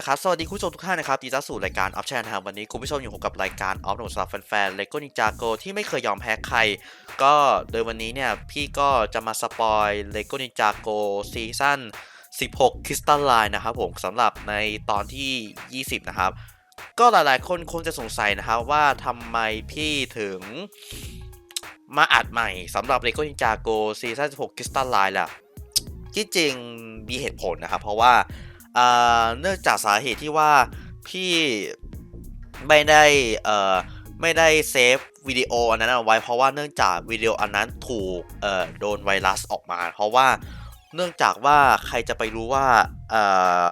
เอาละครับ สวัสดีคุณผู้ชมทุกท่านนะครับดีต้อนรับสู่รายการออฟชันนะครับวันนี้ คุณผู้ชมอยู่กับรายการออฟหนุ่มสำหรับแฟนๆเลโก้นินจาโกที่ไม่เคยยอมแพ้ใคร ก็โดยวันนี้เนี่ย พี่ก็จะมาสปอยเลโก้นินจาโกซีซั่น16 Crystal Line นะครับผมสำหรับในตอนที่ 20 นะครับ ก็หลายๆ คนคงจะสงสัยนะครับว่าทำไมพี่ถึงมาอัดใหม่สำหรับ Lego Ninjago ซีซั่น16 Crystal Line ล่ะที่จริงมีเหตุผลนะครับ เพราะว่า เนื่องจากสาเหตุที่ว่าพี่ไม่ได้เอ่อไม่ได้เซฟวิดีโออันนั้นเอาไว้เพราะว่าเนื่องจากวิดีโออันนั้นถูกเอ่อโดนไวรัสออกมา เพราะว่าเนื่องจากว่าใครจะไปรู้ว่าเอ่อ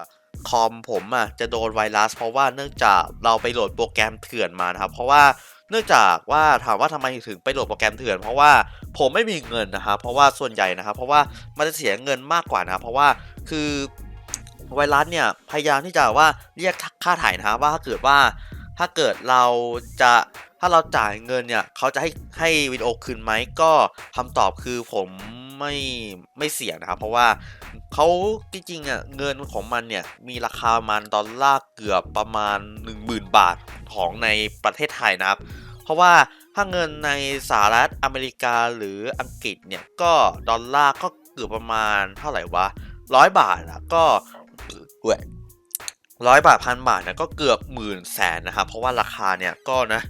คอมผมอะจะโดนไวรัส เพราะว่าเนื่องจากเราไปโหลดโปรแกรมเถื่อนมานะครับ เพราะว่าเนื่องจากว่าถามว่าทำไมถึงไปโหลดโปรแกรมเถื่อน เพราะว่าผมไม่มีเงินนะครับเพราะว่าส่วนใหญ่นะครับ เพราะว่ามันจะเสียเงินมากกว่านะครับเพราะว่าคือ ไวรัสเนี่ยพยายามที่จะว่าเรียกค่าถ่ายนะครับว่าถ้าเกิดว่าถ้าเกิดเราจะถ้าเราจ่ายเงินเนี่ยเขาจะให้ให้วิดีโอคืนไหมก็คำตอบคือผมไม่ไม่เสี่ยงนะครับ เพราะว่าเขาจริงๆอะเงินของมันเนี่ยมีราคาประมาณดอลลาร์เกือบประมาณ 10,000 บาทของในประเทศไทยนะครับ เพราะว่าถ้าเงินในสหรัฐอเมริกาหรืออังกฤษเนี่ยก็ดอลลาร์ก็เกือบประมาณเท่าไหร่วะร้อยบาทอะก็ เว้ยร้อยบาทพันบาทนะก็เกือบหมื่นแสนนะครับเพราะว่าราคาเนี่ยก็นะ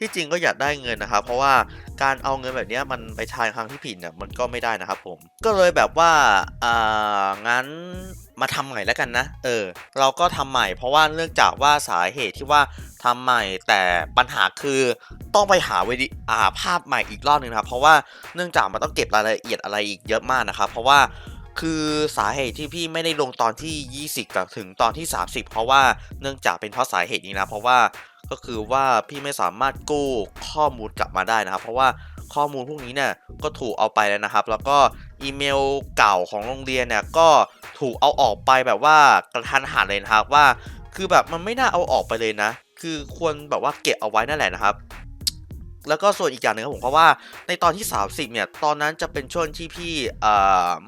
ที่จริงก็อยากได้เงินนะครับเพราะว่าการเอาเงินแบบเนี้ยมันไปทางทางที่ผิดเนี่ยมันก็ไม่ได้นะครับผมก็เลยแบบว่าอ่างั้นมาทำใหม่แล้วกันนะเออเราก็ทำใหม่ เพราะว่าเนื่องจากว่าสาเหตุที่ว่าทำใหม่แต่ปัญหาคือต้องไปหาวิดีอ่าภาพใหม่อีกรอบหนึงนะครับเพราะว่าเนื่องจากมันต้องเก็บรายละเอียดอะไรอีกเยอะมากนะครับเพราะว่า คือสาเหตุที่พี่ไม่ได้ลงตอนที่ 20 กับถึงตอนที่ 30 เพราะว่าเนื่องจากเป็นเพราะสาเหตุนี้นะ เพราะว่าก็คือว่าพี่ไม่สามารถกู้ข้อมูลกลับมาได้นะครับ เพราะว่าข้อมูลพวกนี้เนี่ยก็ถูกเอาไปแล้วนะครับ แล้วก็อีเมลเก่าของโรงเรียนเนี่ยก็ถูกเอาออกไปแบบว่ากระทันหันเลยนะครับว่า คือแบบมันไม่น่าเอาออกไปเลยนะ คือควรแบบว่าเก็บเอาไว้นั่นแหละนะครับ แล้วก็ส่วนอีกอย่างหนึ่งครับผมเพราะว่าในตอนที่ 30 เนี่ย ตอนนั้นจะเป็นช่วงที่พี่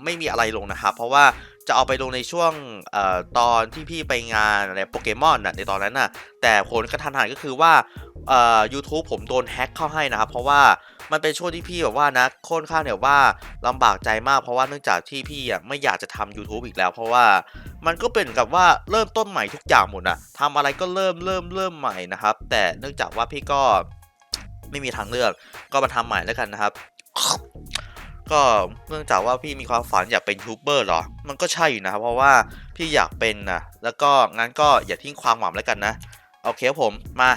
ไม่มีอะไรลงนะครับ เพราะว่าจะเอาไปลงในช่วงอตอนที่พี่ไปงานอะไรโปเกมอนน่ะในตอนนั้นน่ะ แต่ผลกระทันหันก็คือว่า YouTube ผมโดนแฮ็กเข้าให้นะครับ เพราะว่ามันเป็นช่วงที่พี่แบบว่านะค่อนข้างเนี่ยว่าลำบากใจมากเพราะว่าเนื่องจากที่พี่อะไม่อยากจะทำ YouTube อีกแล้ว เพราะว่ามันก็เป็นกับว่าเริ่มต้นใหม่ทุกอย่างหมดนะทำอะไรก็เริ่มเริ่มเริ่มใหม่นะครับ แต่เนื่องจากว่าพี่ก็ ไม่มีทางเลือก ก็มาทำใหม่แล้วกันนะครับ ก็เนื่องจากว่าพี่มีความฝันอยากเป็นยูทูบเบอร์เหรอ มันก็ใช่อยู่นะครับเพราะว่าพี่อยากเป็นนะแล้วก็งั้นก็อย่าทิ้งความหวังแล้วกันนะโอเคครับผมมา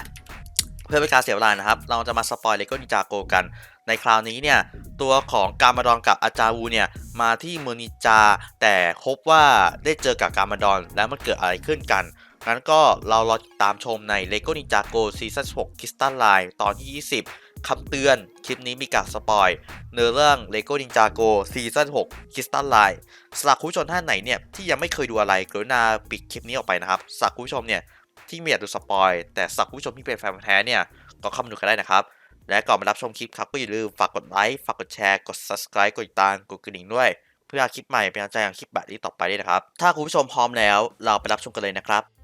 เพื่อเป็นการเสียเวลานะครับ เราจะมาสปอยเลโก้นิจาโกกัน ในคราวนี้เนี่ย ตัวของการมาดอนกับอาจารูเนี่ย มาที่เมืองนิจา แต่พบว่าได้เจอกับการมาดอนแล้วมันเกิดอะไรขึ้นกัน งั้นก็เรารอติดตามชมใน LEGO Ninjago Season 6 Crystal Line ตอนที่ 20 คำเตือน คลิปนี้มีการสปอย เนื้อเรื่อง LEGO Ninjago Season 6 Crystal Line สำหรับคุณผู้ชมท่านไหนเนี่ย ที่ยังไม่เคยดูอะไรกรุณาปิดคลิปนี้ออกไปนะครับสำหรับคุณผู้ชมเนี่ย ที่ไม่อยากดูสปอย แต่สำหรับคุณผู้ชมที่เป็นแฟนแท้เนี่ย ก็เข้ามาดูกันได้นะครับ และก่อนมารับชมคลิปครับก็อย่าลืมฝากกดไลค์ ฝากกดแชร์ กด subscribe กดติดตามกดกระดิ่งด้วย เพื่อคลิปใหม่เป็นกำลังใจอย่างคลิปแบบนี้ต่อไปด้วยนะครับ ถ้าคุณผู้ชมพร้อมแล้ว เราไปรับชมกันเลยนะครับ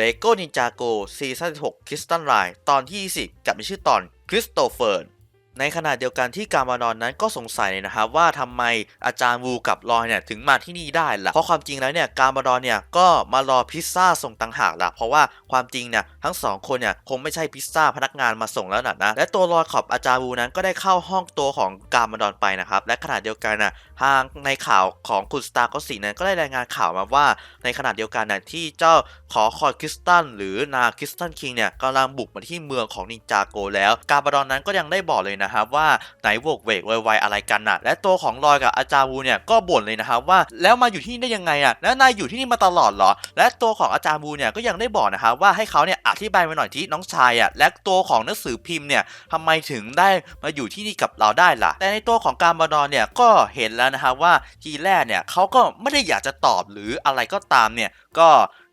LEGO Ninjago Season 6 Crystal Line ตอนที่ 20 กับในชื่อตอน Christopher ในขณะเดียวกันที่กามานอนนั้นก็สงสัยนะครับว่าทำไมอาจารย์วูกับลอยเนี่ยถึงมาที่นี่ได้ล่ะเพราะความจริงแล้วเนี่ยกามานอนเนี่ยก็มารอพิซซ่าส่งต่างหากล่ะเพราะว่าความจริงเนี่ยทั้งสองคนเนี่ยคงไม่ใช่พิซซ่าพนักงานมาส่งแล้วนะนะและตัวลอยขอบอาจารย์วูนั้นก็ได้เข้าห้องตัวของกามานอนไปนะครับและขณะเดียวกันน่ะทางในข่าวของคุณสตาร์ก็สีนั้นก็ได้รายงานข่าวมาว่าในขณะเดียวกันน่ะที่เจ้าขอคอยคริสตัลหรือนาคริสตัลคิงเนี่ยกำลังบุกมาที่เมืองของนินจาโกแล้ว กาบารอนนั้นก็ยังได้บอกเลยนะครับว่าไหนโวกเวกไวๆอะไรกันน่ะ และตัวของลอยกับอาจารย์วูเนี่ยก็บ่นเลยนะครับว่าแล้วมาอยู่ที่นี่ได้ยังไงอะแล้วนายอยู่ที่นี่มาตลอดเหรอ และตัวของอาจารย์วูเนี่ยก็ยังได้บอกนะครับว่าให้เขาเนี่ยอธิบายมาหน่อยที่น้องชายอะและตัวของหนังสือพิมพ์เนี่ยทำไมถึงได้มาอยู่ที่นี่กับเราได้ล่ะ แต่ในตัวของการบารอนเนี่ยก็เห็นแล้วนะครับว่าทีแรกเนี่ยเขาก็ไม่ได้อยากจะตอบหรืออะไรก็ตามเนี่ยก็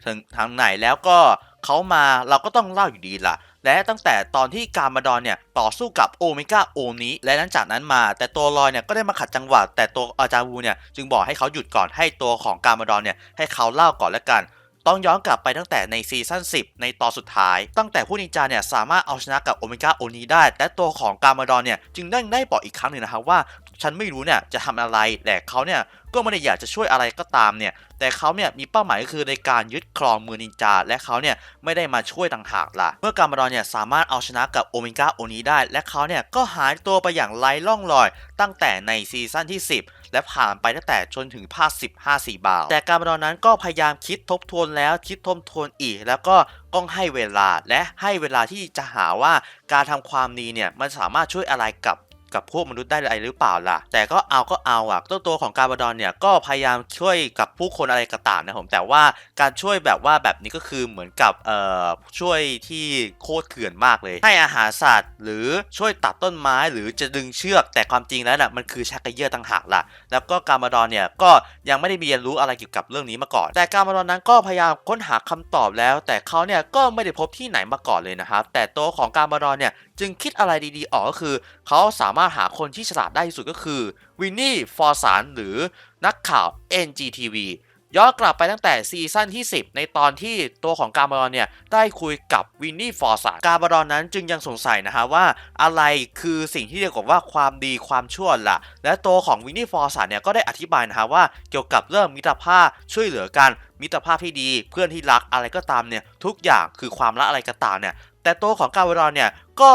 ถึงทางไหนแล้วก็เขามาเราก็ต้องเล่าอยู่ดีล่ะ และตั้งแต่ตอนที่การมาดอนเนี่ยต่อสู้กับโอเมก้าโอนี้ และหลังจากนั้นมา แต่ตัวลอยเนี่ยก็ได้มาขัดจังหวะ แต่ตัวอาจาวูเนี่ยจึงบอกให้เขาหยุดก่อนให้ตัวของการมาดอนเนี่ยให้เขาเล่าก่อนแล้วกันต้องย้อนกลับไปตั้งแต่ในซีซั่น10 ในตอนสุดท้าย ตั้งแต่ผู้นินจาเนี่ยสามารถเอาชนะกับโอเมก้าโอนี้ได้ และตัวของการมาดอนเนี่ยจึงได้ได้บอกอีกครั้งหนึ่งนะครับว่า ฉันไม่รู้เนี่ยจะทำอะไรแต่เขาเนี่ยก็ไม่ได้อยากจะช่วยอะไรก็ตามเนี่ยแต่เขาเนี่ยมีเป้าหมายก็คือในการยึดครองเมืองนินจา และเขาเนี่ยไม่ได้มาช่วยต่างหากล่ะ เมื่อกามาดอนเนี่ยสามารถเอาชนะกับโอเมก้าโอนี้ได้ และเขาเนี่ยก็หายตัวไปอย่างไร้ร่องรอย ตั้งแต่ในซีซั่นที่ 10 และผ่านไปตั้งแต่จนถึงภาค10 54บาทแต่การมาดอนนั้นก็พยายามคิดทบทวนแล้วคิดทบทวนอีก แล้วก็ต้องให้เวลาและให้เวลาที่จะหาว่าการทำความดีเนี่ยมันสามารถช่วยอะไรกับ กับพวกมนุษย์ได้อะไรหรือเปล่าล่ะ แต่ก็เอาก็เอาอะตัวตัวของกาบาดอนเนี่ยก็พยายามช่วยกับผู้คนอะไรก็ตามนะผมแต่ว่าการช่วยแบบว่าแบบนี้ก็คือเหมือนกับเอ่อช่วยที่โคตรเถื่อนมากเลย ให้อาหารสัตว์ หรือช่วยตัดต้นไม้หรือจะดึงเชือก แต่ความจริงแล้วน่ะมันคือชักกระเยอะต่างหากล่ะ แล้วก็กาบาดอนเนี่ยก็ยังไม่ได้มีเรียนรู้อะไรเกี่ยวกับเรื่องนี้มาก่อน แต่กาบาดอนนั้นก็พยายามค้นหาคำตอบแล้ว แต่เขาเนี่ยก็ไม่ได้พบที่ไหนมาก่อนเลยนะครับแต่ตัวของกาบาดอนเนี่ย จึงคิดอะไรดีๆออกก็คือ เขาสามารถหาคนที่ฉลาดได้ที่สุดก็คือวินนี่ฟอร์สันหรือนักข่าว NGTV ย้อนกลับไปตั้งแต่ซีซั่นที่ 10 ในตอนที่ตัวของการบาดอนเนี่ย ได้คุยกับวินนี่ฟอร์สันการบาดอนนั้นจึงยังสงสัยนะฮะว่าอะไรคือสิ่งที่เรียกว่าความดีความชั่วล่ะ และตัวของวินนี่ฟอร์สันเนี่ย ก็ได้อธิบายนะฮะว่าเกี่ยวกับเรื่องมิตรภาพช่วยเหลือกันมิตรภาพที่ดีเพื่อนที่รักอะไรก็ตามเนี่ย ทุกอย่างคือความรักอะไรก็ตามเนี่ย แต่ตัวของการบาดอนเนี่ยก็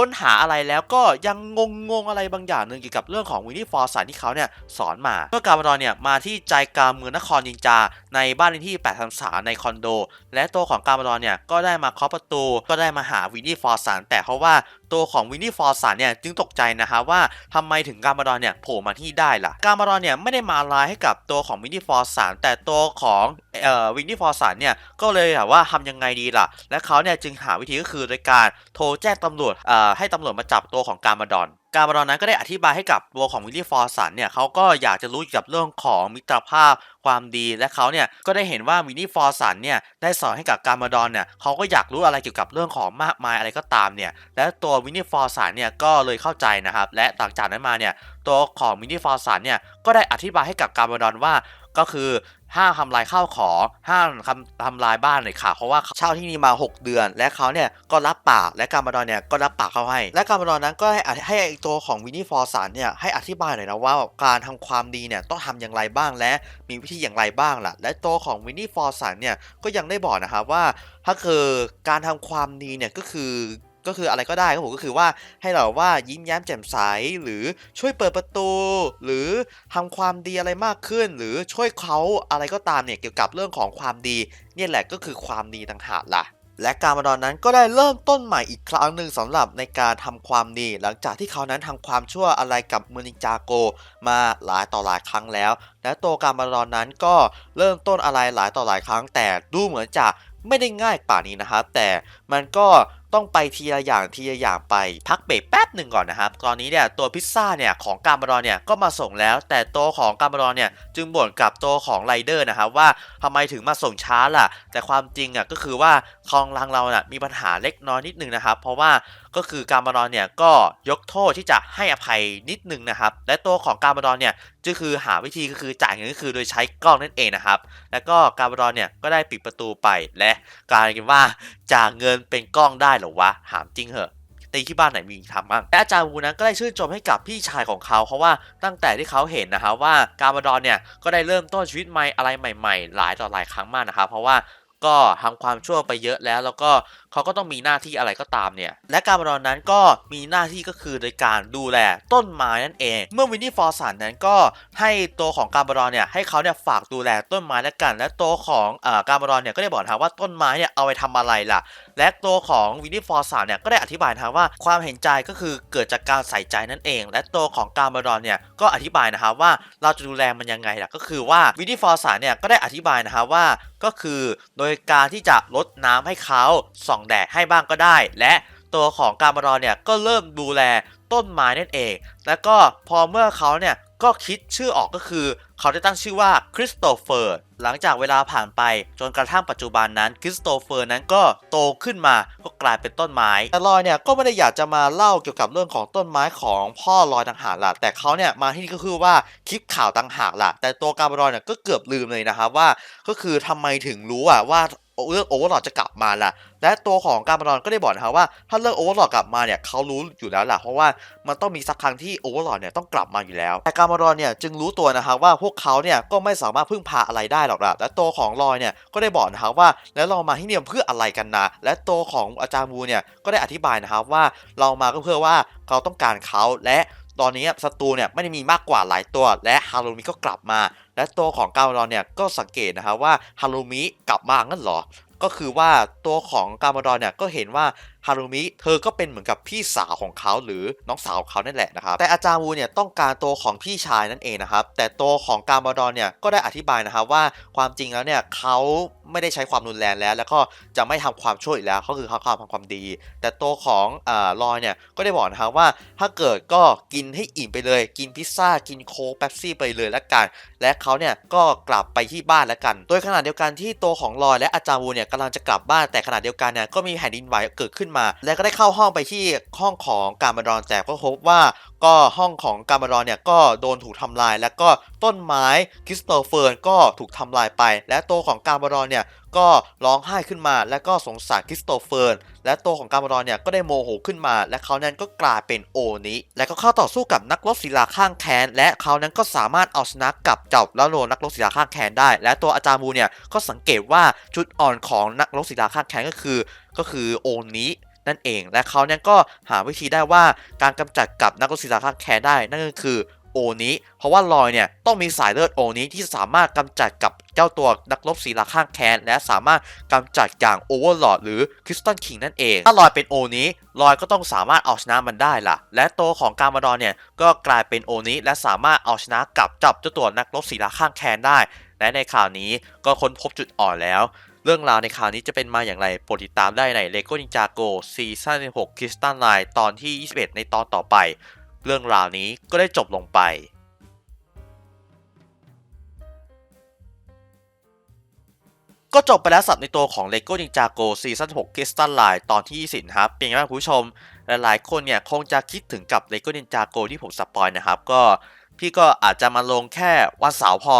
ค้นหาอะไรแล้วก็ยังงงงๆอะไรบางอย่างหนึ่งเกี่ยวกับเรื่องของวินนี่ฟอร์สันที่เขาเนี่ยสอนมาเมื่อการบาดอนเนี่ยมาที่ใจกลางเมืองนครยินจา ในบ้านเลขที่8 3 3ในคอนโด และตัวของการบาดอนเนี่ยก็ได้มาเคาะประตู ก็ได้มาหาวินนี่ฟอร์สันแต่เพราะว่าตัวของวินนี่ฟอร์สันเนี่ยจึงตกใจนะฮะว่าทำไมถึงการมาดอนเนี่ยโผล่มาที่ได้ล่ะ การมาดอนเนี่ยไม่ได้มาลายให้กับตัวของวินนี่ฟอร์สันแต่ตัวของเอ่อวินนี่ฟอร์สันเนี่ยก็เลยแบบว่าทำยังไงดีล่ะ และเขาเนี่ยจึงหาวิธีก็คือโดยการโทรแจ้งตำรวจเอ่อให้ตำรวจมาจับตัวของการมาดอน การมาดอนนั้นก็ได้อธิบายให้กับตัวของวิลลี่ฟอร์สันเนี่ยเขาก็อยากจะรู้เกี่ยวกับเรื่องของมิตรภาพความดีและเขาเนี่ยก็ได้เห็นว่าวินนี่ฟอร์สันเนี่ยได้สอนให้กับการมาดอนเนี่ยเขาก็อยากรู้อะไรเกี่ยวกับเรื่องของมากมายอะไรก็ตามเนี่ยและตัววินนี่ฟอร์สันเนี่ยก็เลยเข้าใจนะครับและหลังจากนั้นมาเนี่ยตัวของวินนี่ฟอร์สันเนี่ยก็ได้อธิบายให้กับการมาดอนว่าก็คือ ห้ามทำลายข้าวของห้ามทำทำลายบ้านเลยค่ะ เพราะว่าเช่าที่นี่มา 6 เดือน และเขาเนี่ยก็รับปากและการมาดอนเนี่ยก็รับปากเขาให้ และการมาดอนนั้นก็ให้ให้ไอตัวของวินนี่ฟอร์สันเนี่ยให้อธิบายหน่อยนะว่าการทำความดีเนี่ยต้องทำอย่างไรบ้างและมีวิธีอย่างไรบ้างล่ะ และตัวของวินนี่ฟอร์สันเนี่ยก็ยังได้บอกนะครับว่าถ้าคือการทำความดีเนี่ยก็คือ ก็คืออะไรก็ได้ครับผมก็คือว่าให้เราว่ายิ้มแย้มแจ่มใสหรือช่วยเปิดประตู หรือทำความดีอะไรมากขึ้น หรือช่วยเขาอะไรก็ตามเนี่ยเกี่ยวกับเรื่องของความดีเนี่ยแหละก็คือความดีต่างหากล่ะและการมาดอนนั้นก็ได้เริ่มต้นใหม่อีกครั้งหนึ่งสำหรับในการทำความดี หลังจากที่เขานั้นทำความชั่วอะไรกับเมืองนินจาโกมาหลายต่อหลายครั้งแล้ว และตัวการมาดอนนั้นก็เริ่มต้นอะไรหลายต่อหลายครั้ง แต่ดูเหมือนจะไม่ได้ง่ายป่านี้นะครับแต่มันก็ ต้องไปทีละอย่างทีละอย่างไปพักเบรกแป๊บหนึ่งก่อนนะครับตอนนี้เนี่ยตัวพิซซ่าเนี่ยของการบารอนเนี่ยก็มาส่งแล้ว แต่ตัวของการบารอนเนี่ยจึงบ่นกับตัวของไรเดอร์นะครับว่าทำไมถึงมาส่งช้าล่ะ แต่ความจริงอะก็คือว่าคลองลังเราน่ะมีปัญหาเล็กน้อยนิดนึงนะครับเพราะว่าก็คือการบารอนเนี่ยก็ยกโทษที่จะให้อภัยนิดนึงนะครับและตัวของการบารอนเนี่ย ก็คือหาวิธีก็คือจ่ายเงินก็คือโดยใช้กล้องนั่นเองนะครับ แล้วก็การบารอนเนี่ยก็ได้ปิดประตูไปและกลายเป็นว่าจ่ากเงินเป็นกล้องได้หรอวะถามจริงเหอะในที่บ้านไหนมีทำบ้างและอาจารย์วูนั้นก็ได้ชื่นชมให้กับพี่ชายของเขา เพราะว่าตั้งแต่ที่เขาเห็นนะครับว่าการบารอนเนี่ยก็ได้เริ่มต้นชีวิตใหม่อะไรใหม่ ๆ หลายต่อหลายครั้งมากนะครับเพราะว่า ก็ทำความชั่วไปเยอะแล้ว แล้วก็เขาก็ต้องมีหน้าที่อะไรก็ตามเนี่ย และการบารอนนั้นก็มีหน้าที่ก็คือโดยการดูแลต้นไม้นั่นเอง เมื่อวินนี่ฟอร์สันนั้นก็ให้ตัวของการบารอนเนี่ยให้เขาเนี่ยฝากดูแลต้นไม้แล้วกัน และตัวของอการบารอนเนี่ยก็ได้บอกนะว่าต้นไม้เนี่ยเอาไปทำอะไรล่ะ และตัวของวินนี่ฟอร์สันเนี่ยก็ได้อธิบายนะครับว่าความเห็นใจก็คือเกิดจากการใส่ใจนั่นเอง และตัวของการบารอนเนี่ยก็อธิบายนะครับว่าเราจะดูแลมันยังไงล่ะก็คือว่าวินนี่ฟอร์สันเนี่ยก็ได้อธิบายนะครับว่าก็คือโดยการที่จะลดน้ำให้เขาส่องแดดให้บ้างก็ได้ และตัวของการบารอนเนี่ยก็เริ่มดูแลต้นไม้นั่นเอง แล้วก็พอเมื่อเขาเนี่ย ก็คิดชื่อออกก็คือ เขาได้ตั้งชื่อว่าคริสโตเฟอร์ หลังจากเวลาผ่านไปจนกระทั่งปัจจุบันนั้นคริสโตเฟอร์นั้นก็โตขึ้นมาก็กลายเป็นต้นไม้แต่ลอยเนี่ยก็ไม่ได้อยากจะมาเล่าเกี่ยวกับเรื่องของต้นไม้ของพ่อลอยต่างหากล่ะแต่เขาเนี่ยมาที่นี่ก็คือว่าคลิปข่าวต่างหากล่ะ แต่ตัวการบรอนเนี่ยก็เกือบลืมเลยนะครับว่า ก็คือทำไมถึงรู้อะว่า เรื่องโอเวอร์ลอดจะกลับมาล่ะ และตัวของการบรอนก็ได้บอกนะครับว่า ถ้าเรื่องโอเวอร์ลอดกลับมาเนี่ยเขารู้อยู่แล้วล่ะเพราะว่ามันต้องมีสักครั้งที่โอเวอร์ลอดเนี่ยต้องกลับมาอยู่แล้ว แต่การบรอนเนี่ยจึงรู้ตัวนะครับว่าพวกเขาเนี่ยก็ไม่สามารถพึ่งพาอะไรได้หรอกล่ะและตัวของลอยเนี่ยก็ได้บอกนะครับว่าแล้วเรามาที่เนี่ยเพื่ออะไรกันนะและตัวของอาจารย์วูเนี่ยก็ได้อธิบายนะครับว่าเรามาก็เพื่อว่าเราต้องการเขาและตอนนี้ศัตรูเนี่ยไม่ได้มีมากกว่าหลายตัว และฮารุมิก็กลับมา และตัวของกาบรอนเนี่ยก็สังเกตนะครับว่าฮารุมิกลับมางั้นเหรอ ก็คือว่าตัวของกาบรอนเนี่ยก็เห็นว่า ฮารุมิ เธอก็เป็นเหมือนกับพี่สาวของเขาหรือน้องสาวของเขานั่นแหละนะครับแต่อาจารย์วูเนี่ยต้องการตัวของพี่ชายนั่นเองนะครับแต่ตัวของกาบรอนเนี่ยก็ได้อธิบายนะครับว่าความจริงแล้วเนี่ยเขาไม่ได้ใช้ความรุนแรงแล้ว แล้วก็จะไม่ทำความช่วยอีกแล้วก็คือเขามทำความดี แต่ตัวของอ่าลอยเนี่ยก็ได้บอกนะครับว่าถ้าเกิดก็กินให้อิ่มไปเลย กินพิซซ่ากินโค้กเป๊ปซี่ไปเลยละกัน และเขาเนี่ยก็กลับไปที่บ้านแล้วกัน โดยขณะเดียวกันที่ตัวของลอยและอาจารย์วูเนี่ยกำลังจะกลับบ้านแต่ขณะเดียวกันเนี่ยก็มีแผ่นดินไหวเกิดขึ้นมา และก็ได้เข้าห้องไปที่ห้องของการบรอนแต่ก็พบว่าก็ห้องของการบรอนเนี่ยก็โดนถูกทำลาย แล้วก็ต้นไม้คริสโตเฟอร์นก็ถูกทำลายไป และตัวของการบรอนเนี่ยก็ร้องไห้ขึ้นมา และก็สงสารคริสโตเฟอร์นและตัวของการบรอนเนี่ยก็ได้โมโหขึ้นมา และเขานั้นก็กลายเป็นโอนิและก็เข้าต่อสู้กับนักรบศิลาข้างแค้น และเขานั้นก็สามารถเอาชนะกับเจ้าแล้วโลนักรบศิลาข้างแค้นได้ และตัวอาจารย์บูเนี่ยก็สังเกตว่าจุดอ่อนของนักรบศิลาข้างแค้นก็คือ ก็คือโอนิ นั่นเอง และเขาเนี่ยก็หาวิธีได้ว่าการกำจัดกับนักรบศิลาข้างแค้นได้ นั่นก็คือโอนิเพราะว่าลอยเนี่ยต้องมีสายเลือดโอนิที่สามารถกำจัดกับเจ้าตัวนักรบศิลาข้างแค้นและสามารถกำจัดอย่างโอเวอร์ลอดหรือคริสตัลคิงนั่นเอง ถ้าลอยเป็นโอนิลอยก็ต้องสามารถเอาชนะมันได้ล่ะ และตัวของการมาดอนเนี่ยก็กลายเป็นโอนิและสามารถเอาชนะกับจับเจ้าตัวนักรบศิลาข้างแค้นได้ และในข่าวนี้ก็ค้นพบจุดอ่อนแล้ว เรื่องราวในข่าวนี้จะเป็นมาอย่างไรโปรดติดตามได้ใน LEGO Ninja Go ซีซั่น6 Crystal Line ตอนที่ 21 ในตอนต่อไป เรื่องราวนี้ก็ได้จบลงไปก็จบไปแล้วสับในตัวของ LEGO Ninja Go ซีซั่น6 Crystal Line ตอนที่ 20นะครับ เป็นไงบ้างคุณผู้ชม หลายๆ คนเนี่ยคงจะคิดถึงกับ LEGO Ninja Go ที่ผมสปอยนะครับ ก็พี่ก็อาจจะมาลงแค่วันเสาร์พอ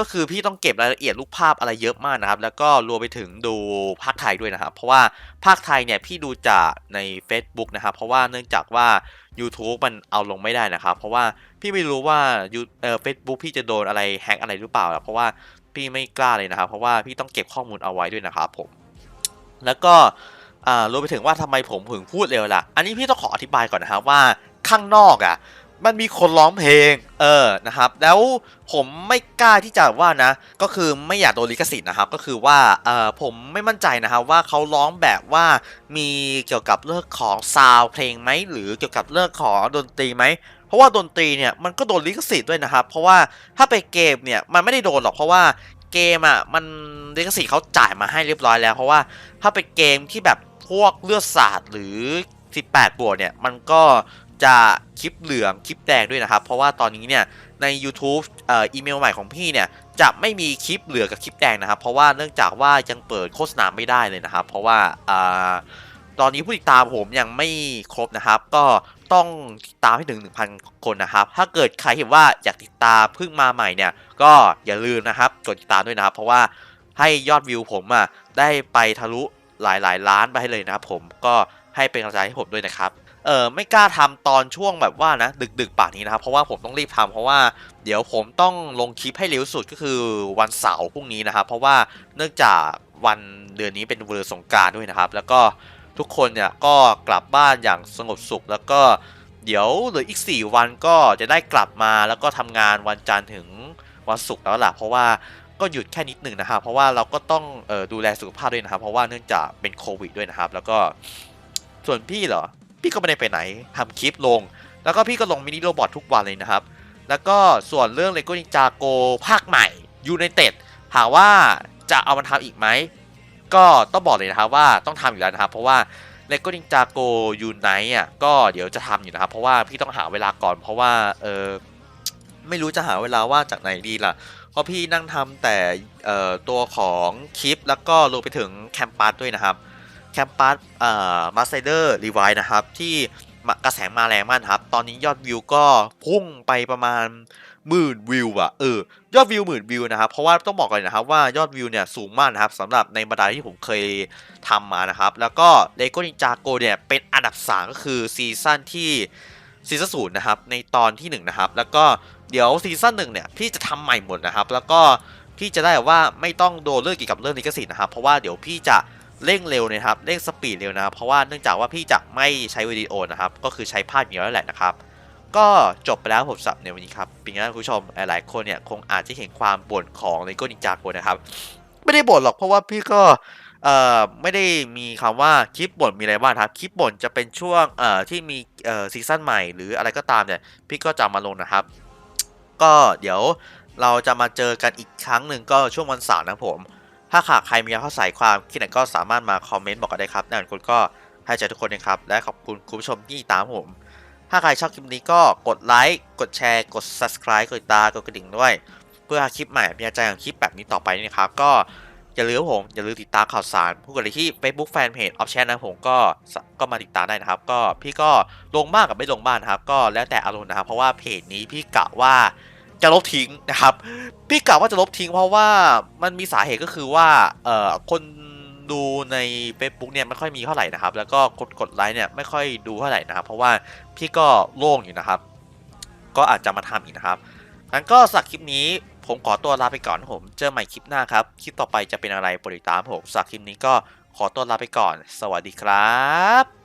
ก็คือพี่ต้องเก็บรายละเอียดรูปภาพอะไรเยอะมากนะครับ แล้วก็รวมไปถึงดูภาคไทยด้วยนะครับ เพราะว่าภาคไทยเนี่ยพี่ดูจากใน Facebook นะครับ เพราะว่าเนื่องจากว่า YouTube มันเอาลงไม่ได้นะครับ เพราะว่าพี่ไม่รู้ว่าเอ่อเฟซบุ๊กพี่จะโดนอะไรแฮกอะไรหรือเปล่า เพราะว่าพี่ไม่กล้าเลยนะครับ เพราะว่าพี่ต้องเก็บข้อมูลเอาไว้ด้วยนะครับผม แล้วก็รวมไปถึงว่าทำไมผมถึงพูดเร็วล่ะ อันนี้พี่ต้องขออธิบายก่อนนะครับว่าข้างนอกอะ มันมีคนร้องเพลง เออ นะครับ แล้วผมไม่กล้าที่จะว่านะ ก็คือไม่อยากโดนลิขสิทธิ์นะครับ ก็คือว่า เออผมไม่มั่นใจนะครับว่าเขาร้องแบบว่ามีเกี่ยวกับเรื่องของซาวเพลงไหมหรือเกี่ยวกับเรื่องของดนตรีไหม เพราะว่าดนตรีเนี่ยมันก็โดนลิขสิทธิ์ด้วยนะครับ เพราะว่าถ้าไปเกมเนี่ยมันไม่ได้โดนหรอกเพราะว่าเกมอะมันลิขสิทธิ์เขาจ่ายมาให้เรียบร้อยแล้ว เพราะว่าถ้าเป็นเกมที่แบบพวกเลือดสาดหรือ 18บวกเนี่ยมันก็ จะคลิปเหลืองคลิปแดงด้วยนะครับ เพราะว่าตอนนี้เนี่ยใน YouTube เอ่ออีเมลใหม่ของพี่เนี่ยจะไม่มีคลิปเหลืองกับคลิปแดงนะครับ เพราะว่าเนื่องจากว่ายังเปิดโฆษณาไม่ได้เลยนะครับ เพราะว่าอ่าตอนนี้ผู้ติดตามผมยังไม่ครบนะครับ ก็ต้องติดตามให้ถึง 1,000 คนนะครับ ถ้าเกิดใครเห็นว่าอยากติดตามเพิ่งมาใหม่เนี่ย ก็อย่าลืมนะครับกดติดตามด้วยนะครับ เพราะว่าให้ยอดวิวผมอะได้ไปทะลุหลายๆ ล้านไปให้เลยนะครับผมก็ให้เป็นกำลังใจให้ผมด้วยนะครับ เออไม่กล้าทำตอนช่วงแบบว่านะดึกดึกๆป่านนี้นะครับ เพราะว่าผมต้องรีบทำเพราะว่าเดี๋ยวผมต้องลงคลิปให้เร็วสุดก็คือวันเสาร์พรุ่งนี้นะครับ เพราะว่าเนื่องจากวันเดือนนี้เป็นวันสงการด้วยนะครับ แล้วก็ทุกคนเนี่ยก็กลับบ้านอย่างสงบสุข แล้วก็เดี๋ยวเหลืออีก 4 วันก็จะได้กลับมาแล้วก็ทำงานวันจันทร์ถึงวันศุกร์แล้วล่ะเพราะว่าก็หยุดแค่นิดหนึ่งนะครับ เพราะว่าเราก็ต้องออดูแลสุขภาพด้วยนะครับ เพราะว่าเนื่องจากเป็นโควิดด้วยนะครับ แล้วก็ส่วนพี่เหรอ พี่ก็ไม่ได้ไปไหนทำคลิปลง แล้วก็พี่ก็ลงมินิโรบอททุกวันเลยนะครับ แล้วก็ส่วนเรื่อง LEGO Ninja Go ภาคใหม่ United ถามว่าจะเอามันทำอีกไหม ก็ต้องบอกเลยนะครับว่าต้องทำอยู่แล้วนะครับ เพราะว่าเลโก้นินจาโกยูไนอะก็เดี๋ยวจะทำอยู่นะครับ เพราะว่าพี่ต้องหาเวลาก่อน เพราะว่าเออไม่รู้จะหาเวลาว่าจากไหนดีล่ะเพราะพี่นั่งทำแต่ตัวของคลิปแล้วก็รวมไปถึงแคมปัสด้วยนะครับ แคมปัสเอ่อมาสไซเดอร์รีไวนะครับ ที่กระแสมาแรงมากครับ ตอนนี้ยอดวิวก็พุ่งไปประมาณหมื่นวิวอะเออยอดวิวหมื่นวิวนะครับ เพราะว่าต้องบอกก่อนนะครับว่ายอดวิวเนี่ยสูงมากนะครับสำหรับในบรรดาที่ผมเคยทำมานะครับ แล้วก็เลโก้นินจาโกเนี่ยเป็นอันดับ3ก็คือซีซั่นที่ซีซั่นศูนย์นะครับในตอนที่ 1 นะครับ แล้วก็เดี๋ยวซีซั่นหนึ่งเนี่ยพี่จะทำใหม่หมดนะครับ แล้วก็พี่จะได้ว่าไม่ต้องโดนเรื่องเกี่ยวกับเรื่องลิขสิทธิ์นะครับ เพราะว่าเดี๋ยวพี่จะ เร่งเร็วนะครับเร่งสปีดเร็วนะเพราะว่าเนื่องจากว่าพี่จะไม่ใช้วิดีโอนะครับก็คือใช้ภาพอย่างเดียวนั่นแหละนะครับก็จบไปแล้วผมสับในวันนี้ครับเป็นไงบ้คุณผู้ชมหลายๆคนเนี่ยคงอาจจะเห็นความบ่นของเลโก้นินจาโกนะครับ ไม่ได้บ่นหรอกเพราะว่าพี่ก็เอ่อไม่ได้มีคำว่าคลิปบ่นมีอะไรบ้างครับคลิปบ่นจะเป็นช่วงเอ่อที่มีเอ่อซีซั่นใหม่หรืออะไรก็ตามเนี่ยพี่ก็จะมาลงนะครับ ก็เดี๋ยวเราจะมาเจอกันอีกครั้งหนึ่งก็ช่วงวันเสาร์นะผม ถ้าขาดใครมีข้อใส่ความคิดไหนก็สามารถมาคอมเมนต์บอกกันได้ครับแน่นอนคุณก็ให้ใจทุกคนนะครับ และขอบคุณคุณผู้ชมที่ตามผม ถ้าใครชอบคลิปนี้ก็กดไลค์กดแชร์ กด subscribe กดติดตามกดกระดิ่งด้วย เพื่อหาคลิปใหม่มีอาจารย์ของคลิปแบบนี้ต่อไปนะครับ ก็อย่าลืมผม อย่าลืมติดตามข่าวสารผู้กดเลยที่ Facebook Fanpage of Channel นะผมก็ก็มาติดตามได้นะครับ ก็พี่ก็ลงบ้างกับไม่ลงบ้างนะครับ ก็แล้วแต่อารมณ์นะครับ เพราะว่าเพจนี้พี่กะว่า จะลบทิ้งนะครับ พี่กะว่าจะลบทิ้งเพราะว่ามันมีสาเหตุก็คือว่าเอ่อคนดูใน Facebook เนี่ยไม่ค่อยมีเท่าไหร่นะครับ แล้วก็กดกดไลค์เนี่ยไม่ค่อยดูเท่าไหร่นะครับ เพราะว่าพี่ก็โล่งอยู่นะครับ ก็อาจจะมาทำอีกนะครับงั้นก็สำหรับคลิปนี้ผมขอตัวลาไปก่อนผม เจอใหม่คลิปหน้าครับ คลิปต่อไปจะเป็นอะไรโปรดติดตามผมสำหรับคลิปนี้ก็ขอตัวลาไปก่อน สวัสดีครับ